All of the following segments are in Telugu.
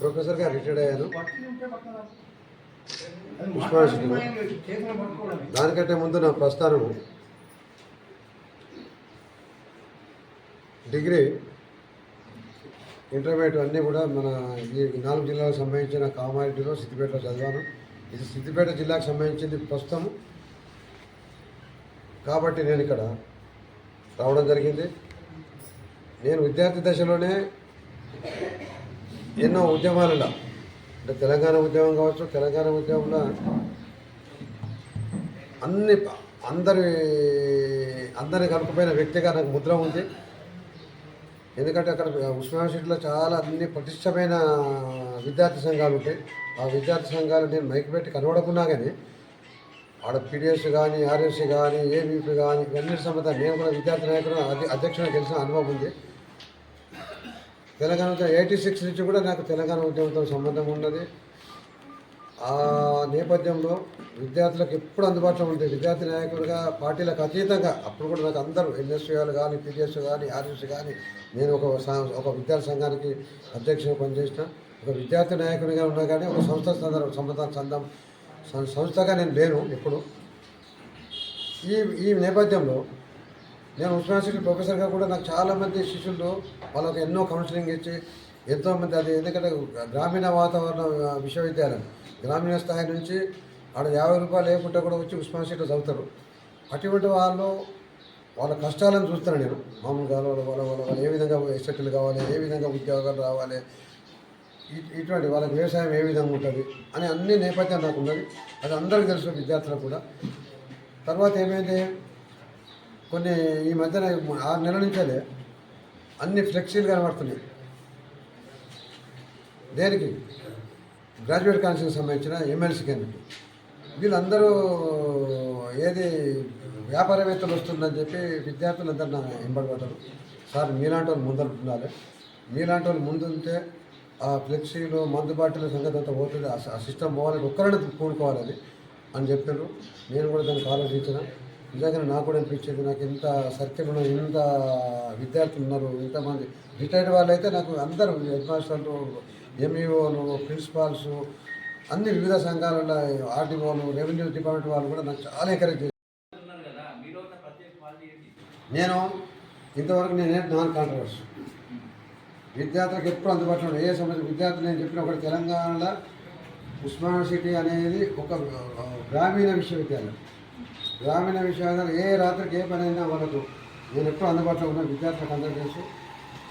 ప్రొఫెసర్గా రిటైర్డ్ అయ్యాను దానికంటే ముందు నా ప్రస్థానం డిగ్రీ ఇంటర్మీడియట్ అన్నీ కూడా మన ఈ నాలుగు జిల్లాలకు సంబంధించిన కామారెడ్డిలో సిద్దిపేటలో చదివాను. ఇది సిద్దిపేట జిల్లాకు సంబంధించింది ప్రస్తుతం. కాబట్టి నేను ఇక్కడ రావడం జరిగింది. నేను విద్యార్థి దశలోనే ఎన్నో ఉద్యమాలలో అంటే తెలంగాణ ఉద్యమం కావచ్చు తెలంగాణ ఉద్యమంలో అన్ని అందరి అందరిని కలుపుకుపోయిన వ్యక్తిగా నాకు ముద్ర ఉంది. ఎందుకంటే అక్కడ ఉస్మానియాలో చాలా అన్ని పటిష్టమైన విద్యార్థి సంఘాలు ఉంటాయి. ఆ విద్యార్థి సంఘాలు నేను మైక్ పెట్టి కనబడకున్నా కానీ ఆడ పీడిఎస్ కానీ ఆర్ఎస్సీ కానీ ఏబీపీ కానీ ఇవన్నీ సంబంధాలు. నేను కూడా విద్యార్థి నాయకుడు అధ్యక్షుడు అధ్యక్షుడిగా గెలిచిన అనుభవం ఉంది. తెలంగాణ ఉద్యమం ఎయిటీ సిక్స్ నుంచి కూడా నాకు తెలంగాణ ఉద్యమంతో సంబంధం ఉన్నది. ఆ నేపథ్యంలో విద్యార్థులకు ఎప్పుడు అందుబాటులో ఉంటుంది విద్యార్థి నాయకుడిగా పార్టీలకు అతీతంగా అప్పుడు కూడా నాకు అందరూ ఎన్ఎస్యూలు కానీ పీడిఎస్ కానీ ఆర్ఎస్ కానీ నేను ఒక సా- ఒక విద్యార్థి సంఘానికి అధ్యక్షుడిగా పనిచేసిన. ఒక విద్యార్థి నాయకుడిగా ఉన్నా కానీ ఒక సంస్థ సందర్భం సంబంధం సందం సంస్థగా నేను లేను ఎప్పుడు. ఈ ఈ నేపథ్యంలో నేను ఉస్మానిటీ ప్రొఫెసర్గా కూడా నాకు చాలామంది శిష్యులు వాళ్ళకి ఎన్నో కౌన్సిలింగ్ ఇచ్చి ఎంతోమంది అది ఎందుకంటే గ్రామీణ వాతావరణ విశ్వవిద్యాలయం. గ్రామీణ స్థాయి నుంచి ఆడ యాభై రూపాయలు లేకుండా కూడా వచ్చి ఉస్మానిటీలో చదువుతారు. అటువంటి వాళ్ళు వాళ్ళ కష్టాలను చూస్తాను నేను. మామూలుగా వాళ్ళ వాళ్ళ వాళ్ళ వాళ్ళు ఏ విధంగా ఎస్ఎట్లు కావాలి ఏ విధంగా ఉద్యోగాలు రావాలి ఇటువంటి వాళ్ళకి వ్యవసాయం ఏ విధంగా ఉంటుంది అనే అన్ని నేపథ్యం నాకు ఉన్నది అది అందరికీ తెలుసు విద్యార్థులకు కూడా. తర్వాత ఏమైంది? కొన్ని ఈ మధ్యన ఆరు నెలల నుంచే అన్ని ఫ్లెక్సీలు కనబడుతున్నాయి. దేనికి? గ్రాడ్యుయేట్ కౌన్సిల్కి సంబంధించిన ఎమ్మెల్సీ క్యాండిడేట్ వీళ్ళందరూ ఏది వ్యాపారవేత్తలు వస్తుందని చెప్పి విద్యార్థులందరూ నా ఎంబడబడ్డారు సార్ మీలాంటి వాళ్ళు ముందర ఉండాలి. మీలాంటి వాళ్ళు ముందుంటే ఆ ఫ్లెక్సీలు మందు బాటిల సంగతి అంతా పోతుంది. ఆ- సిస్టమ్ పోవాలి ఒక్కరిని కూడుకోవాలి అని చెప్పారు. నేను కూడా దానికి ఆలోచించిన. నిజంగానే నాకు కూడా అనిపించేది నాకు ఇంత సర్కిల్ ఎంత ఇంత విద్యార్థులు ఉన్నారు ఇంతమంది రిటైర్డ్ వాళ్ళు అయితే నాకు అందరూ హెడ్ మాస్టర్లు ఎంఈఓలు ప్రిన్సిపాల్స్ అన్ని వివిధ సంఘాలలో ఆర్టీఓలు రెవెన్యూ డిపార్ట్మెంట్ వాళ్ళు కూడా నాకు చాలా ఎంకరేజ్ చేశారు. నేను ఇంతవరకు నేనే నాన్ కాంట్రవర్స్? విద్యార్థులకు ఎప్పుడు అందుబాటులో ఏ సమస్య? విద్యార్థులు నేను చెప్పిన ఒకటి తెలంగాణలో ఉస్మానియా సిటీ అనేది ఒక గ్రామీణ విశ్వవిద్యాలయం. గ్రామీణ విషయాలు ఏ రాత్రికి ఏ పని అయినా వాళ్ళకు నేను ఎప్పుడు అందుబాటులో ఉన్న విద్యార్థులకు అందరికీ తెలుసు.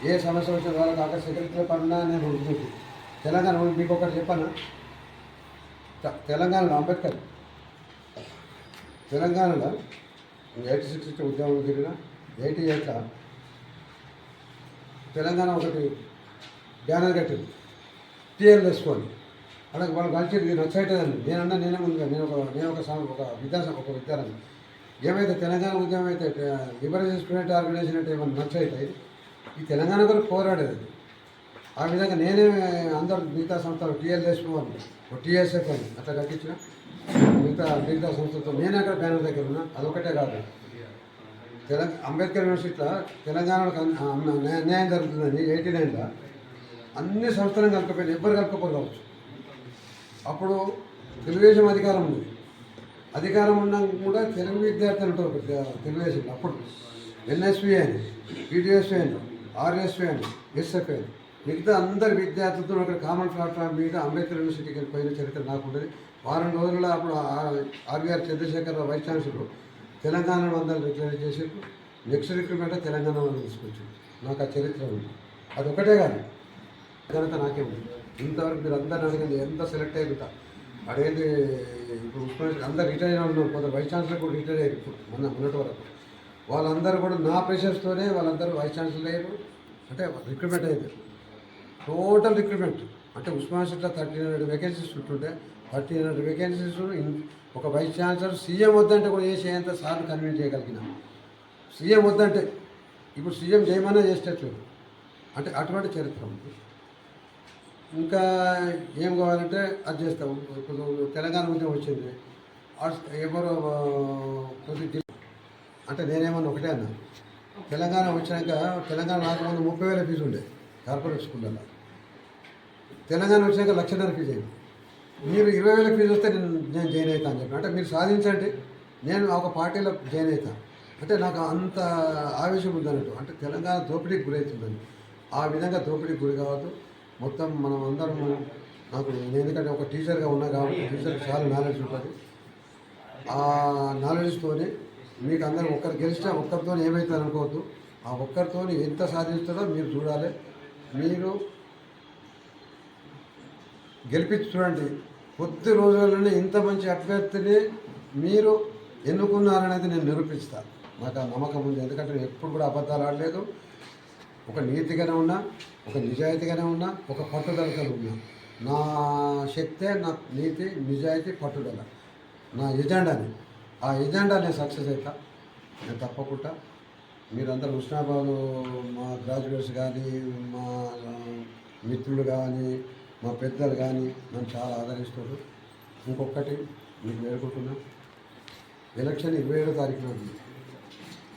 ఏ సమస్య వచ్చిన వాళ్ళకి అక్కడ సెక్రటరీ పడినా నేను ఉంటుంది తెలంగాణ మీకు ఒకటి చెప్పాను? తెలంగాణలో అంబేద్కర్. తెలంగాణలో ఎయిటీ సిక్స్ ఉద్యోగం ఉద్యమం తిరిగిన ఎయిటీ ఎయిట్లో తెలంగాణ ఒకటి బ్యానర్ కట్టింది. టీఎల్ వేసుకొని అలాగే వాళ్ళు కలిసి ఇది నచ్చైతుందండి నేనన్నా నేనే ముందుగా నేను ఒక నేను ఒక సం- ఒక విద్యా ఒక విద్యారంగం ఏమైతే తెలంగాణ ఉద్యమం అయితే లిబరేషన్ స్టూడెంట్ ఆర్గనైజేషన్ అంటే ఏమైనా నచ్చైతాయి ఈ తెలంగాణ కొరకు పోరాడేది. ఆ విధంగా నేనే అందరు మిగతా సంస్థలు టీఎల్ వేసుకోవాలి ఒక టీఎస్ఎఫ్ అని అట్లా కట్టించిన మిగతా మిగతా సంస్థలతో నేనే అక్కడ బ్యానర్ దగ్గర ఉన్నా. అదొకటే కాదు. తెలంగాణ అంబేద్కర్ యూనివర్సిటీలో తెలంగాణలో న్యాయం జరుగుతుందని ఎయిటీ నైన్లో అన్ని సంస్థలను కలకపోయినా ఎవ్వరు కలకపోరు అప్పుడు తెలుగుదేశం అధికారం ఉంది. అధికారం ఉన్నాక కూడా తెలుగు విద్యార్థులు ఉంటారు ఒక తెలుగుదేశంలో. అప్పుడు ఎన్ఎస్వి అని పీడిఎస్వి అని ఆర్ఎస్వి అని ఎస్ఎఫ్ అని మిగతా అందరి విద్యార్థులతో అక్కడ కామన్ ప్లాట్ఫామ్ మీద అంబేద్కర్ యూనివర్సిటీకి పోయిన చరిత్ర నాకు ఉండేది. వారం రోజుల్లో అప్పుడు RVR Chandrashekhar vice chancellor Telangana వందలు డిక్లేర్ చేసి నెక్స్ట్ రిక్రూట్మెంట్ తెలంగాణ వాళ్ళు తీసుకొచ్చింది నాకు ఆ చరిత్ర ఉంది. అది ఒకటే కాదు. ఘనత నాకే ఉంది. ఇంతవరకు మీరు అందరిని అడిగింది ఎంత సెలెక్ట్ అయిపోతా అడిగింది ఇప్పుడు ఉస్మానియా అందరు రిటైర్ అయిన ఉన్నారు కొంత వైస్ ఛాన్సలర్ కూడా రిటైర్ అయ్యారు ఇప్పుడు మొన్న మొన్నటి వరకు. వాళ్ళందరూ కూడా నా ప్రెషర్స్తోనే వాళ్ళందరూ వైస్ ఛాన్సలర్ అయ్యారు అంటే రిక్రూట్మెంట్ అయిపోయారు టోటల్ రిక్రూట్మెంట్ అంటే ఉస్మానియాలో థర్టీన్ హండ్రెడ్ వేకెన్సీస్ ఉంటుంటే థర్టీన్ హండ్రెడ్ వేకెన్సీస్ ఒక వైస్ ఛాన్సలర్ సీఎం వద్దంటే కూడా చేసేంత సార్లు కన్విన్స్ చేయగలిగినాం. సీఎం వద్దంటే ఇప్పుడు సీఎం చేయమన్నా చేసేటట్లేదు. అంటే అటువంటి చరిత్ర ఉంది. ఇంకా ఏం కావాలంటే అది చేస్తాం. ఇప్పుడు తెలంగాణ ఉద్యమం వచ్చింది. ఆర్ట్స్ ఎవరు అంటే నేనేమన్నా ఒకటే అన్నా. తెలంగాణ వచ్చినాక తెలంగాణ రాకముందు ముప్పై వేల ఫీజు ఉండే కార్పొరేట్ స్కూళ్ళల్లో. తెలంగాణ వచ్చాక లక్షన్నర ఫీజు అయింది. మీరు ఇరవై వేల ఫీజు వస్తే నేను నేను జాయిన్ అవుతాను అని చెప్పి. అంటే మీరు సాధించండి. నేను ఒక పార్టీలో జాయిన్ అవుతాను అంటే నాకు అంత ఆవేశం ఉందన్నట్టు. అంటే తెలంగాణ దోపిడీకి గురవుతుందని. ఆ విధంగా దోపిడీకి గురి కావద్దు. మొత్తం మనం అందరం నాకు నేను ఎందుకంటే ఒక టీచర్గా ఉన్నా కాబట్టి టీచర్కి చాలా నాలెడ్జ్ ఉంటుంది. ఆ నాలెడ్జ్తోనే మీకు అందరూ ఒక్కరు గెలిచినా ఒక్కరితో ఏమవుతుంది అనుకోవద్దు. ఆ ఒక్కరితో ఎంత సాధిస్తుందో మీరు చూడాలి. మీరు గెలిపించి చూడండి. కొద్ది రోజుల్లోనే ఇంత మంచి అభ్యర్థిని మీరు ఎన్నుకున్నారనేది నేను నిరూపిస్తాను నాకు ఆ నమ్మకం ఉంది. ఎందుకంటే నేను ఎప్పుడు కూడా అబద్ధాలు ఆడలేదు. ఒక నీతిగానే ఉన్నా ఒక నిజాయితీగానే ఉన్నా ఒక పట్టుదలతో ఉన్నా. నా శక్తే నా నీతి నిజాయితీ పట్టుదల. నా ఎజెండాని. ఆ ఎజెండా నేను సక్సెస్ అవుతా నేను తప్పకుండా మీరందరూ ఉష్ణాబాదు మా గ్రాడ్యుయేట్స్ కానీ మా మిత్రులు కానీ మా పెద్దలు కానీ నన్ను చాలా ఆదరిస్తారు ఇంకొకటి మీకు వేడుకుంటున్నా ఎలక్షన్ ఇరవై ఏడో తారీఖున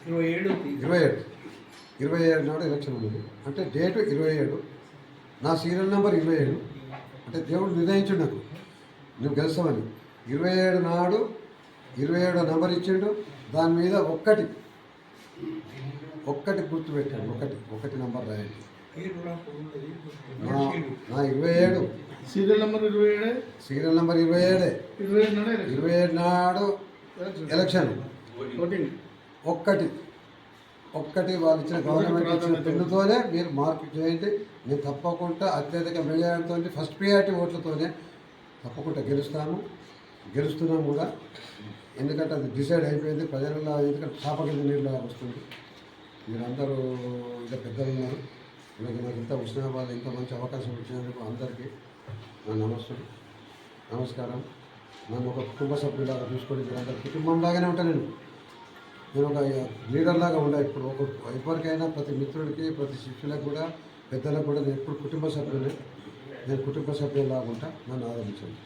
ఇరవై ఏడు ఇరవై ఏడు. ఇరవై ఏడు నాడు ఎలక్షన్ ఉన్నది. అంటే డేటు ఇరవై ఏడు. నా సీరియల్ నెంబర్ ఇరవై ఏడు. అంటే దేవుడు నిర్ణయించిండు నాకు. నువ్వు గెలుస్తామని ఇరవై ఏడు నాడు ఇరవై ఏడో నెంబర్ ఇచ్చిండు. దాని మీద ఒక్కటి ఒక్కటి గుర్తు పెట్టాడు. ఒకటి ఒకటి నెంబర్ రాయండి. నా ఇరవై ఏడు. సీరియల్ నెంబర్ ఇరవై ఏడే? సీరియల్ నెంబర్ ఇరవై ఏడే. ఇరవై ఏడు నాడే ఇరవై ఏడు నాడు ఎలక్షన్ ఓటింగ్ ఒక్కటి వాళ్ళు ఇచ్చిన గవర్నమెంట్ ఇచ్చిన పెన్నుతోనే మీరు మార్పు చేయండి. నేను తప్పకుండా అత్యధిక మెజారిటీతో ఫస్ట్ ప్రియారిటీ ఓట్లతోనే తప్పకుండా గెలుస్తాము. గెలుస్తున్నాం కూడా. ఎందుకంటే అది డిసైడ్ అయిపోయింది. ప్రజలలో ఎందుకంటే చాపకింద నీళ్ళ వస్తుంది. మీరందరూ ఇంకా పెద్దలు ఉన్నారు. నాకు నాకు ఇంత ఉస్నాబాద్ ఇంత మంచి అవకాశం ఇచ్చినందుకు అందరికీ నా నమస్కారం. నమస్కారం. నన్ను ఒక కుటుంబ సభ్యులాగా చూసుకొని మీరందరూ కుటుంబం లాగానే ఉంటాను నేను. నేను ఒక లీడర్లాగా ఉండా ఇప్పుడు. ఒక ఎవరికైనా ప్రతి మిత్రుడికి ప్రతి శిష్యులకు కూడా పెద్దలకు కూడా నేను ఎప్పుడు కుటుంబ సభ్యులే నేను కుటుంబ సభ్యులాగా ఉంటా నన్ను ఆదరించండి.